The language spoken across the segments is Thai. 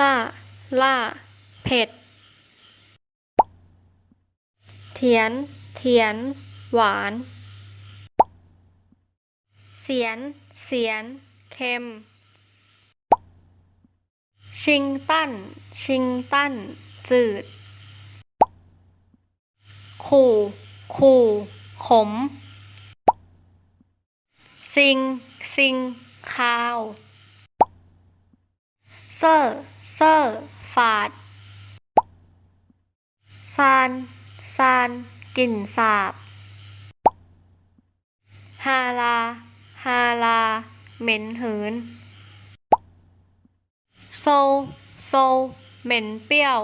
ล่า ล่า เผ็ดเถียนเถียน หวาน เสียน เสียน เค็ม ชิงตั้นชิงตั้นจืด ขู่ ขู่ ขม ซิง ซิง คาว เซอร์ เซอร์ฝาด ซานซานกลิ่นสาบ ฮาลา ฮาลา เหม็นหืน โซ โซ เหม็นเปรี้ยว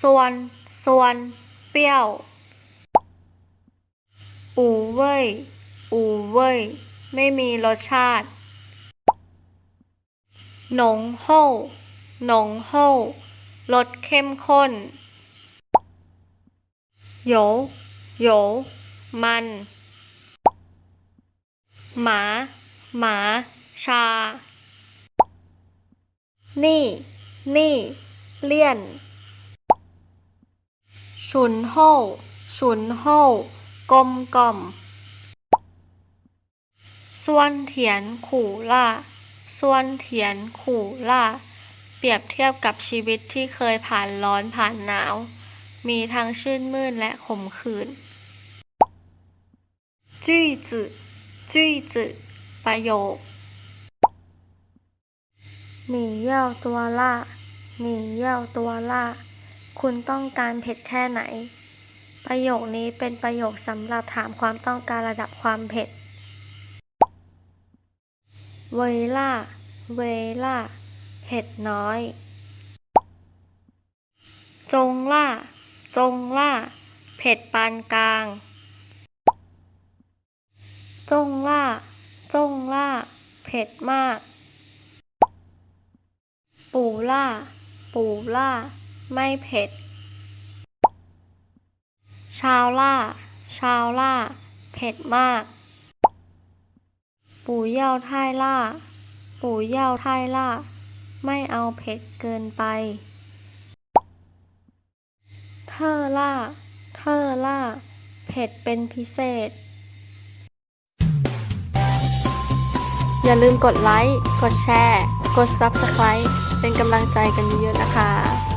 ส่วน ส่วน เปรี้ยว อูเว่ย อูเว่ย ไม่มีรสชาติ หนงโฮ่หนงโฮ่รสเข้มข้นโหยโหยมัน หมา หมา ชา นี่ นี่ เลี่ยน ฉุนโฮ่ฉุนโฮ่กลมกล่อมส่วนเถียนขู่ล่า ส่วนเถียนขู่ล่า เปรียบเทียบกับชีวิตที่เคยผ่านร้อนผ่านหนาว มีทั้งชื่นมื่นและขมขื่นจื้จื้อจื้จื้อประโยคหนีเย่าตัวล่าหนีเย่าตัวล่า คุณต้องการเผ็ดแค่ไหน ประโยคนี้เป็นประโยคสำหรับถามความต้องการระดับความเผ็ด เวล่า เวล่าเผ็ดน้อย จงล่า จงล่า เผ็ดปานกลาง จงล่า จงล่า เผ็ดมาก ปูล่า ปูล่า ไม่เผ็ด ชาวล่า ชาวล่า เผ็ดมาก ปู่เย่าท่ายล่า ปู่เย่าท่ายล่า ไม่เอาเผ็ดเกินไป เธอล่า เธอล่า เผ็ดเป็นพิเศษ อย่าลืมกดไลค์ กดแชร์ กด Subscribe เป็นกำลังใจกันเยอะๆนะคะ